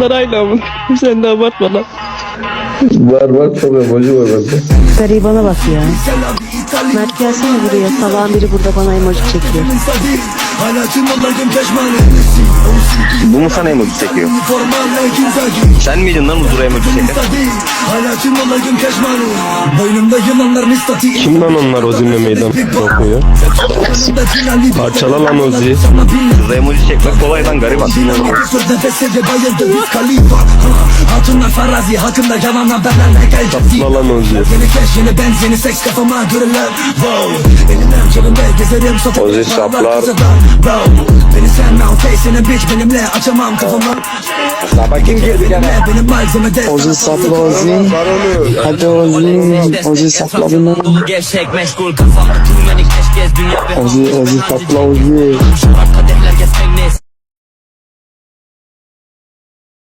Aynı ama. Sen de abartma lan. Var var çok emoji var bende. Garibana bak ya. Mert gelsene buraya. Sabahın biri burada bana emoji çekiyor. Bu mu sana emoji çekiyor? Sen miydin lan huzura emoji çeken? Kim lan onlar Ozi'me meydan okuyor? Parçala lan Ozi. Kıza emoji çekmek kolay lan gariban. Hatunlar farazi hakkında yalan haberlerle geldi Sapla lan Ozi. Yeni cash yeni benz yeni seks kafama görülen Wow Elimden cebimde gezerim satıp Ozi saplar. Face'ine bitch benimle açamam kafamı Kim girdi gene benim malzemede Ozi sapla Ozi. Hadi Ozi. Ozi sapla bunu. Gevşek meşgul kafa Tüm yenik eşkez dünya ve Ozi Ozi sapla Ozi.